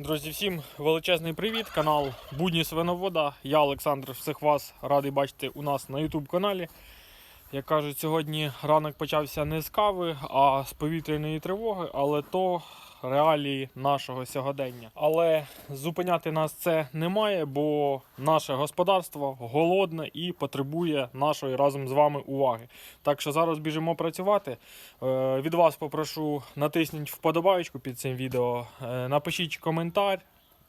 Друзі, всім величезний привіт! Канал Будні Свиновода. Я Олександр. Всіх вас радий бачити у нас на YouTube каналі. Як кажуть, сьогодні ранок почався не з кави, а з повітряної тривоги, але то реалії нашого сьогодення. Але зупиняти нас це немає, бо наше господарство голодне і потребує нашої разом з вами уваги. Так що зараз біжимо працювати. Е, Від вас попрошу натисніть вподобайку під цим відео, е, напишіть коментар.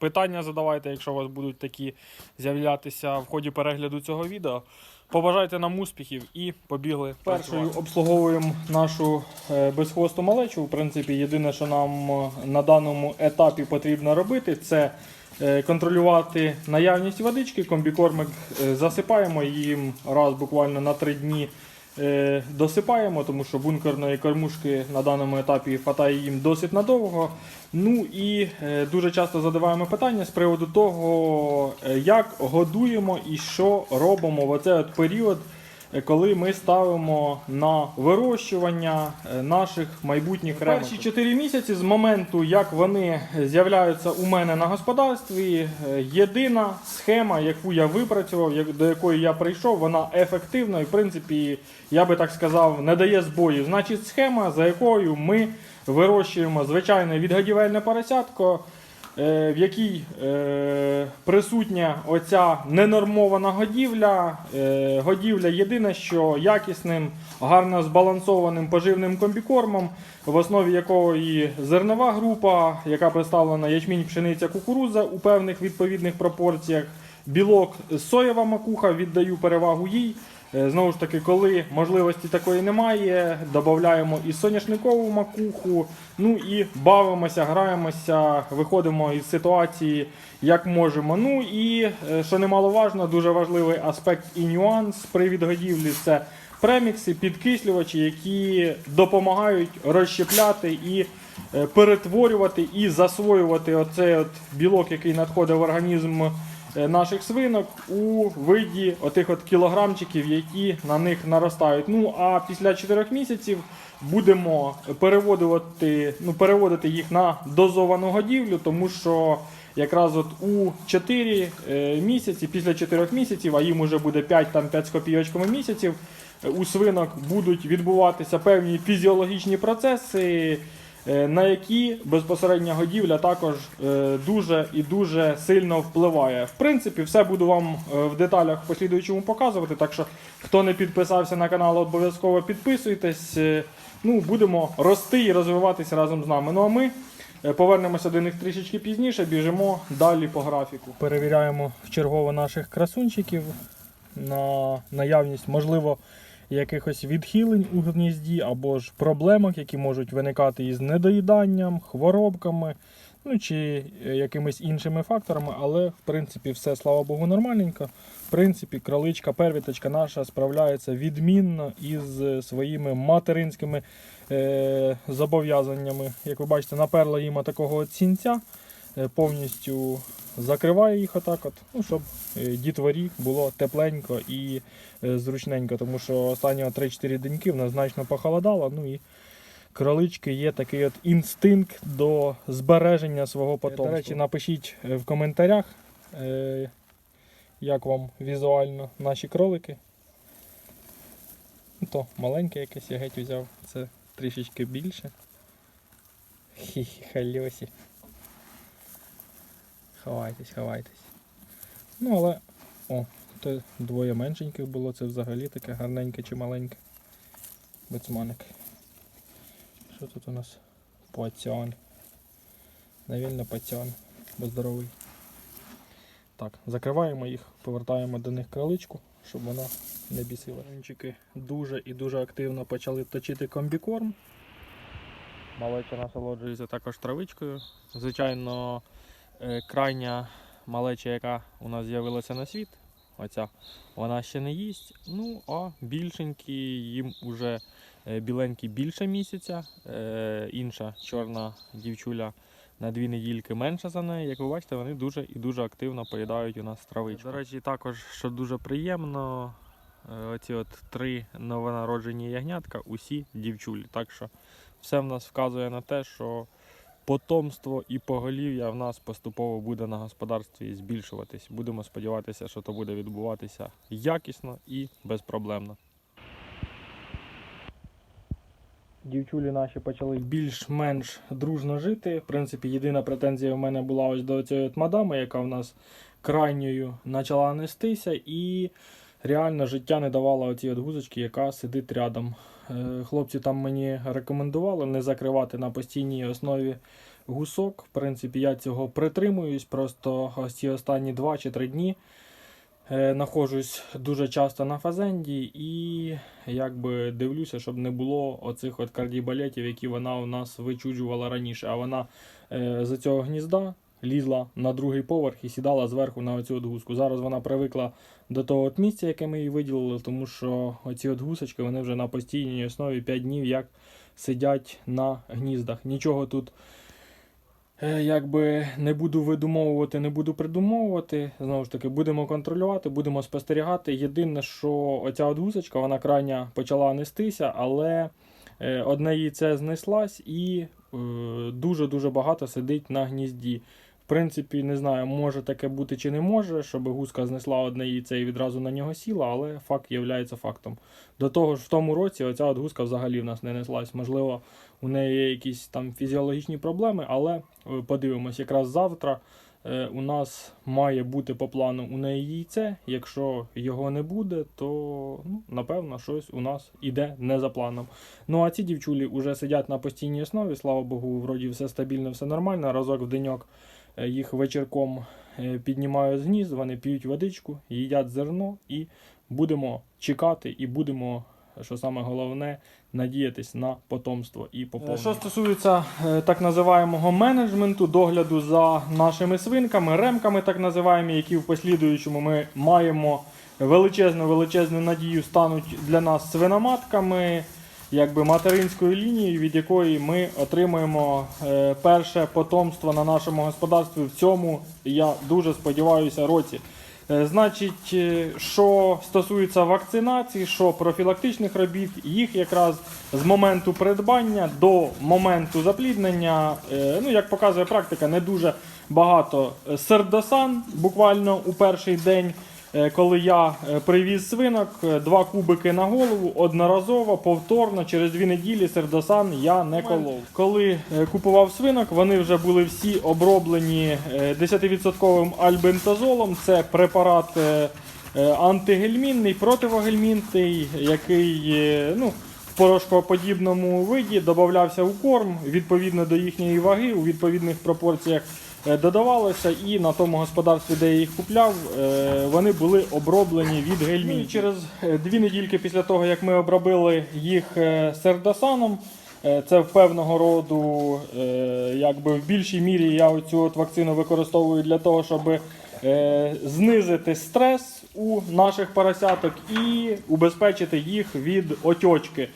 Питання задавайте, якщо у вас будуть такі з'являтися в ході перегляду цього відео. Побажайте нам успіхів і побігли. Першою обслуговуємо нашу е, безхвосту малечу. В принципі, єдине, що нам е, на даному етапі потрібно робити, це е, контролювати наявність водички. Комбікормик засипаємо їм раз буквально на три дні. Е, Досипаємо, тому що бункерної кормушки на даному етапі хватає їм досить надовго. Ну і е, дуже часто задаваємо питання з приводу того, е, як годуємо і що робимо в оцей період, коли ми ставимо на вирощування е, наших майбутніх ремонтів. Перші 4 місяці з моменту, як вони з'являються у мене на господарстві, е, єдина схема, яку я випрацював, до якої я прийшов, вона ефективна і, в принципі, я би так сказав, не дає збоїв. Значить, схема, за якою ми вирощуємо звичайне відгодівельне поросятко, в якій е, присутня оця ненормована годівля. Е, годівля єдине, що якісним, гарно збалансованим поживним комбікормом, в основі якого і зернова група, яка представлена ячмінь, пшениця, кукурудза у певних відповідних пропорціях. Білок соєва макуха, віддаю перевагу їй. Е, Знову ж таки, коли можливості такої немає, додаємо і соняшникову макуху, ну і бавимося, граємося, виходимо із ситуації як можемо. Ну і е, що немаловажно, дуже важливий аспект і нюанс при відгодівлі це премікси, підкислювачі, які допомагають розщепляти і е, перетворювати і засвоювати оцей от білок, який надходить в організм наших свинок у виді отих от кілограмчиків, які на них наростають. Ну а після 4 місяців будемо переводити, ну, переводити їх на дозовану годівлю, тому що якраз от у 4 е, місяці, після 4 місяців, а їм уже буде 5 там 5 з копійочками місяців, е, у свинок будуть відбуватися певні фізіологічні процеси. Е, На які безпосередня годівля також е, дуже і дуже сильно впливає. В принципі, все буду вам е, в деталях в послідуючому показувати. Так що, хто не підписався на канал, обов'язково підписуйтесь. Ну, будемо рости і розвиватися разом з нами. Ну а ми повернемося до них трішечки пізніше, біжимо далі по графіку. Перевіряємо вчергово наших красунчиків на наявність, можливо, якихось відхилень у гнізді або ж проблемах, які можуть виникати із недоїданням, хворобками, ну чи е, якимись іншими факторами, але в принципі все, слава Богу, нормальненько. В принципі, кроличка, первіточка наша справляється відмінно із е, своїми материнськими е, зобов'язаннями. Як ви бачите, наперла їм такого от сінця, е, повністю закриває їх отак, от, ну, щоб е, дітворі було тепленько і е, зручненько, тому що останні 3-4 деньки в нас значно похолодало. Ну і кролички є такий от інстинкт до збереження свого потомства. До речі, напишіть е, в коментарях, е, як вам візуально наші кролики. Ну, То маленьке якесь я геть взяв, це трішечки більше. Хі-хі, хальосі. Ховайтесь, ховайтесь. Ну, але. О, то двоє меншеньких було, це взагалі таке гарненьке чи маленьке. Бецманик. Що тут у нас? Пацян. Навільно пацян, бо здоровий. Так, закриваємо їх, повертаємо до них краличку, щоб вона не бісила. Ранчики дуже і дуже активно почали точити комбікорм. Малеча насолоджується також травичкою. Звичайно, крайня малеча, яка у нас з'явилася на світ, оця, вона ще не їсть. Ну, а більшенькі їм уже е, біленькі більше місяця. Е, Інша чорна дівчуля на дві недільки менша за неї. Як ви бачите, вони дуже і дуже активно поїдають у нас травичку. До речі, також, що дуже приємно, е, оці от три новонароджені ягнятка, усі дівчулі. Так що все в нас вказує на те, що потомство і поголів'я в нас поступово буде на господарстві збільшуватись. Будемо сподіватися, що то буде відбуватися якісно і безпроблемно. Дівчулі наші почали більш-менш дружно жити. В принципі, єдина претензія в мене була ось до цієї мадами, яка в нас крайньою почала нестися, і реально життя не давала оці от гузочки, яка сидить рядом. Е, Хлопці там мені рекомендували не закривати на постійній основі гусок. В принципі, я цього притримуюсь. Просто ось ці останні 2 чи 3 дні е, знаходжусь дуже часто на фазенді і якби дивлюся, щоб не було оцих от кардібалетів, які вона у нас вичуджувала раніше. А вона е, з цього гнізда лізла на другий поверх і сідала зверху на оцю от. Зараз вона привикла до того от місця, яке ми їй виділили, тому що оці от гусочки вони вже на постійній основі 5 днів як сидять на гніздах. Нічого тут е, якби не буду видумовувати, не буду придумовувати. Знову ж таки, будемо контролювати, будемо спостерігати. Єдине, що оця от гусочка, вона крайня почала нестися, але е, одне яйце знеслась і е, дуже-дуже багато сидить на гнізді. Принципі, не знаю, може таке бути чи не може, щоб гуска знесла одне яйце і відразу на нього сіла, але факт є фактом. До того ж, в тому році оця от гуска взагалі в нас не неслась. Можливо, у неї є якісь там фізіологічні проблеми, але е, подивимось, якраз завтра е, у нас має бути по плану у неї яйце. Якщо його не буде, то ну, напевно щось у нас іде не за планом. Ну а ці дівчулі вже сидять на постійній основі. Слава Богу, вроді все стабільно, все нормально. Разок в деньок їх вечірком е, піднімаю з гнізд, вони п'ють водичку, їдять зерно і будемо чекати і будемо, що саме головне, надіятись на потомство і поповнення. Що стосується е, так називаємого менеджменту, догляду за нашими свинками, ремками, так називаємо, які в послідуючому ми маємо величезну величезну надію стануть для нас свиноматками. Якби материнською лінією, від якої ми отримаємо е, перше потомство на нашому господарстві в цьому, я дуже сподіваюся, році. Е, Значить, е, що стосується вакцинації, що профілактичних робіт, їх якраз з моменту придбання до моменту запліднення, ну як показує практика, не дуже багато. Сердосан буквально у перший день. Е, Коли я е, привіз свинок, е, два кубики на голову, одноразово, повторно, через дві неділі сердосан я не колов. Коли купував свинок, вони вже були всі оброблені е, 10% альбентазолом. Це препарат антигельмінний, противогельмінний, який ну, порошкоподібному виді додавався у корм відповідно до їхньої ваги у відповідних пропорціях. е, Додавалося і на тому господарстві, де я їх купляв, е, вони були оброблені від гельмін. Ну, через е, дві недільки після того, як ми обробили їх сердосаном, це в певного роду, якби в більшій мірі я цю вакцину використовую для того, щоб знизити стрес у наших поросяток і убезпечити їх від отьочки.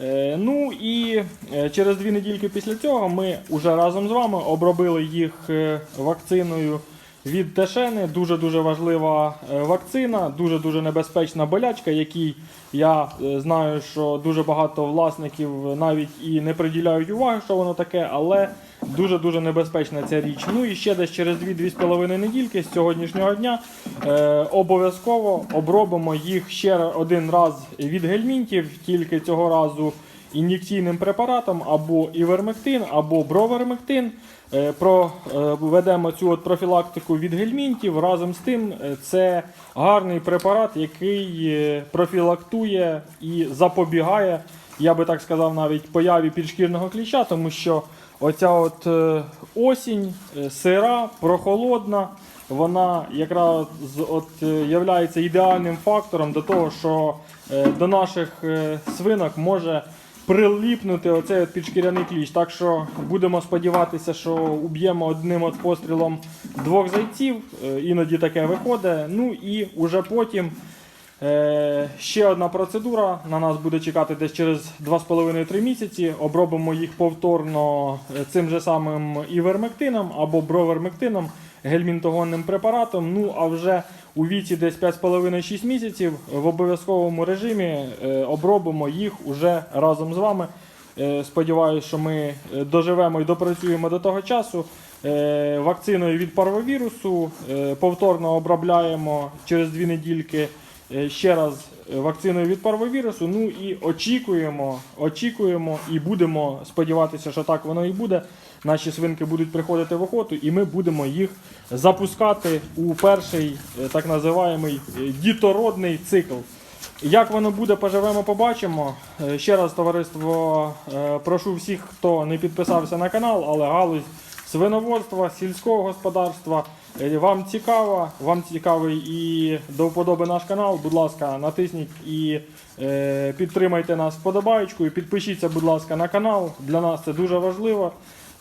Е, Ну і е, через дві недільки після цього ми вже разом з вами обробили їх е, вакциною від Тешени. Дуже дуже важлива е, вакцина, дуже дуже небезпечна болячка, якій я е, знаю, що дуже багато власників навіть і не приділяють уваги, що воно таке, але дуже дуже небезпечна ця річ. Ну і ще десь через 2-2,5 недільки з сьогоднішнього дня е, обов'язково обробимо їх ще один раз від гельмінтів, тільки цього разу ін'єкційним препаратом або івермектин, або бровермектин. Е, Проведемо цю от профілактику від гельмінтів. Разом з тим, е, це гарний препарат, який е, профілактує і запобігає, я би так сказав, навіть появі підшкірного кліща, тому що оця от е, осінь е, сира, прохолодна, вона якраз от е, являється ідеальним фактором до того, що до наших свинок може приліпнути оцей от підшкіряний кліщ. Так що будемо сподіватися, що уб'ємо одним от пострілом двох зайців. Іноді таке виходить. Ну і уже потім. Е, ще одна процедура на нас буде чекати десь через 2,5-3 місяці. Обробимо їх повторно е, цим же самим івермектином або бровермектином, гельмінтогонним препаратом. Ну а вже у віці десь 5,5-6 місяців в обов'язковому режимі е, обробимо їх уже разом з вами. Сподіваюся, що ми доживемо і допрацюємо до того часу. Вакциною від парвовірусу повторно обробляємо через дві недільки ще раз е, вакциною від парвовірусу. Ну і очікуємо, очікуємо і будемо сподіватися, що так воно і буде. Наші свинки будуть приходити в охоту, і ми будемо їх запускати у перший е, так називаємий е, дітородний цикл. Як воно буде, поживемо, побачимо. Е, Ще раз, товариство, е, прошу всіх, хто не підписався на канал, але галузь свиноводства, сільського господарства. Е, Вам цікаво, вам цікавий і до вподоби наш канал. Будь ласка, натисніть і е, підтримайте нас вподобаєчкою. Підпишіться, будь ласка, на канал. Для нас це дуже важливо.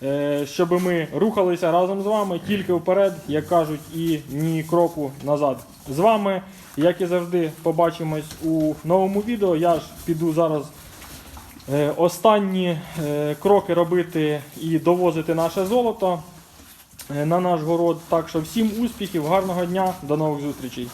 е, Щоб ми рухалися разом з вами тільки вперед, як кажуть, і ні кроку назад. З вами, як і завжди, побачимось у новому відео. Я ж піду зараз е, останні е, кроки робити і довозити наше золото на наш город. Так що всім успіхів, гарного дня, до нових зустрічей.